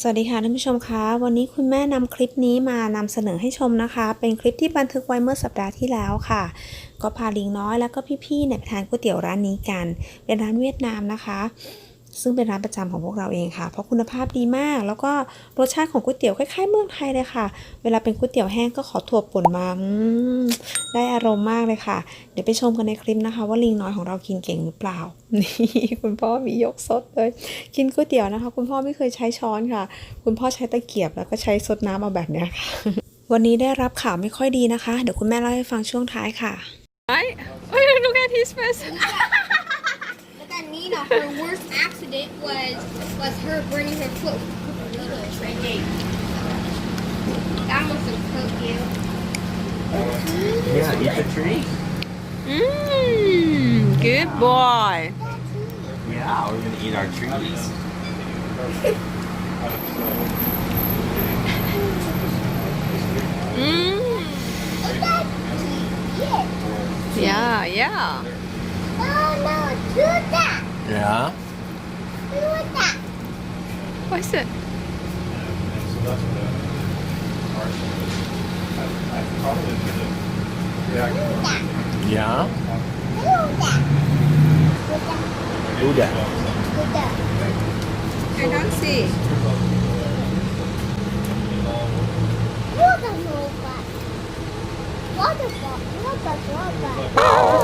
สวัสดีค่ะท่านผู้ชมคะวันนี้คุณแม่นำคลิปนี้มานำเสนอให้ชมนะคะ เป็นคลิปที่บันทึกไว้เมื่อสัปดาห์ที่แล้วค่ะ ก็พาลิงน้อยแล้วก็พี่ๆเนี่ยไปทานก๋วยเตี๋ยวร้านนี้กัน เป็นร้านเวียดนามนะคะ ซึ่งเป็นร้านประจำของพวกเราเองค่ะ เพราะคุณภาพดีมาก แล้วก็รสชาติของก๋วยเตี๋ยวคล้ายๆเมืองไทยเลยค่ะ เวลาเป็นก๋วยเตี๋ยวแห้งก็ขอถั่วป่นมามได้อารมณ์มากเลยค่ะ เดี๋ยวไปชมกันในคลิปนะคะ ว่าลิงน้อยของเรากินเก่งหรือเปล่า นี่คุณพ่อมียกซดเลย กินก๋วยเตี๋ยวนะคะ คุณพ่อไม่เคยใช้ช้อนค่ะ คุณพ่อใช้ตะเกียบแล้วก็ใช้ซดน้ำเอาแบบเนี้ยค่ะ วันนี้ได้รับข่าวไม่ค่อยดีนะคะ เดี๋ยวคุณแม่เล่าให้ฟังช่วงท้ายค่ะ Right? Oh, look at his face. But her worst accident was was her burning her foot. That must have hurt you. Yeah, eat the tree. Mmm, good boy. Yeah, we're gonna eat our trees. Mmm. Look at it. Yeah, yeah. Oh no, do that. Yeah. What's it? Yeah. Luda. Luda. I don't see. Water, water, water. Oh.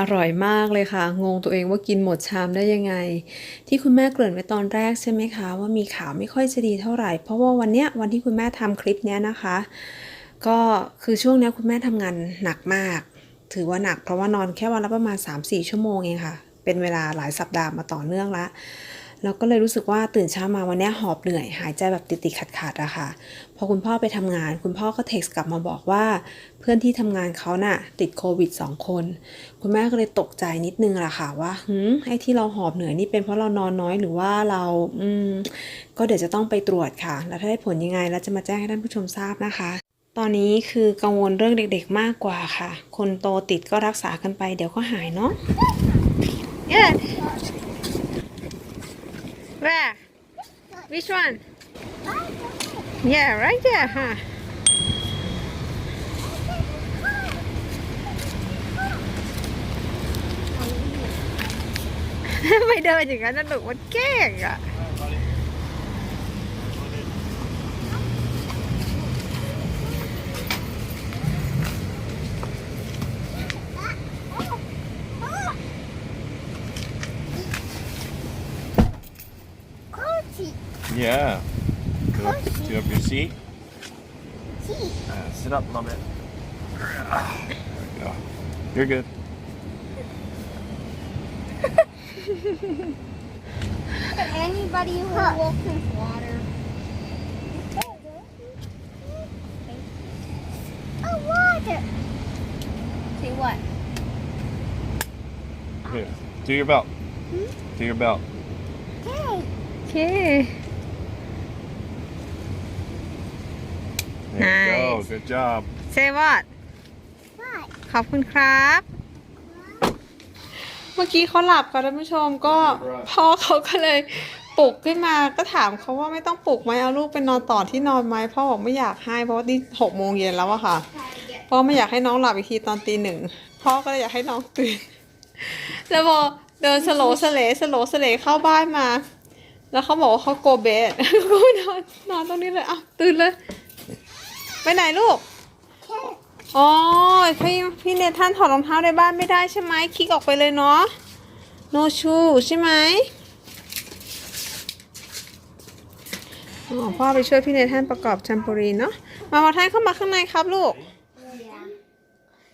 อร่อยมากเลยค่ะ งงตัวเองว่ากินหมดชามได้ยังไง ที่คุณแม่เกริ่นไว้ตอนแรกใช่ไหมคะ ว่ามีข่าวไม่ค่อยจะดีเท่าไหร่ เพราะว่าวันเนี้ยวันที่คุณแม่ทำคลิปเนี้ยนะคะ ก็คือช่วงเนี้ยคุณแม่ทำงานหนักมาก ถือว่าหนักเพราะว่านอนแค่วันละประมาณ 3-4 ชั่วโมงเองค่ะ เป็นเวลาหลายสัปดาห์มาต่อเนื่องละ แล้วก็เลยรู้สึกว่าตื่นเช้ามาวันนี้หอบเหนื่อย หายใจแบบติดๆขัดๆอะค่ะ พอคุณพ่อไปทำงาน คุณพ่อก็เท็กซ์กลับมาบอกว่า เพื่อนที่ทำงานเขาน่ะ ติดโควิด 2 คน คุณแม่ก็เลยตกใจนิดนึงล่ะค่ะว่าหืมไอ้ที่เราหอบเหนื่อยนี่เป็นเพราะเรานอนน้อยหรือว่าเราอืมก็เดี๋ยวจะต้องไปตรวจค่ะ แล้วถ้าได้ผลยังไงแล้วจะมาแจ้งให้ท่านผู้ชมทราบนะคะตอนนี้คือกังวลเรื่องเด็กๆมากกว่าค่ะ คนโตติดก็รักษากันไปเดี๋ยวก็หายเนาะ Yeah. Where? Which one? Yeah, right there, huh? Mày đơ chỉ cả nó đụng một kẹt ạ. À. ะ Cozy. Yeah. Get up, get up your seat. See. Uh, sit up a little bit. There we go. You're good. Anybody who walks in water. Oh, water. Say what? Here. Do your belt. Do your belt. Okay. โอเค There you go. Nice. Good job. Say what What? ขอบคุณครับ เมื่อกี้เขาหลับค่ะท่านผู้ชมก็พ่อเขาก็เลยปลุกขึ้นมาก็ถามเขาว่าไม่ต้องปลุกไหมเอาลูกไปนอนต่อที่นอนไหมพ่อบอกไม่อยากให้เพราะว่านี่หกโมงเย็นแล้วอะค่ะพ่อไม่อยากให้น้องหลับอีกทีตอนตีหนึ่งพ่อก็เลยอยากให้น้องตื่น แล้วพอเดินสโลว์สเลสโลว์สเลเข้าบ้านมา แล้วเขาบอกว่าเขาโกเบดก็นอนนอนตรงนี้เลยอ้าวตื่นเลย ไปไหนลูกอ๋อพี่พี่เนท่านถอดรองเท้าในบ้านไม่ได้ใช่ไหมคลิกออกไปเลยเนาะ no shoe ใช่ไหมอ๋อพ่อไปช่วยพี่เนทานประกอบแทมโปรีเนาะ มาพอท่านเข้ามาข้างในครับลูก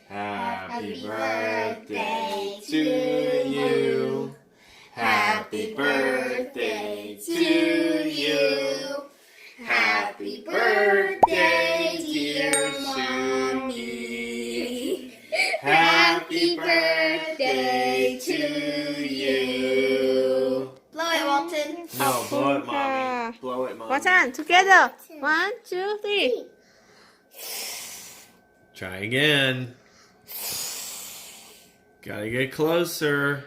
Happy birthday to you. Happy birthday to Blow it, วอ mommy. ชัน together one two three Try again. Gotta get closer.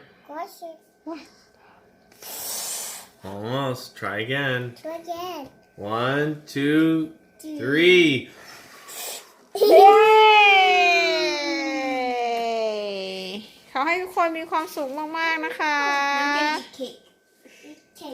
Almost. Try again. One, two, three. เย้เขาให้ทุกคนมีความสุขมาก ๆ นะคะ I'm gonna eat cake.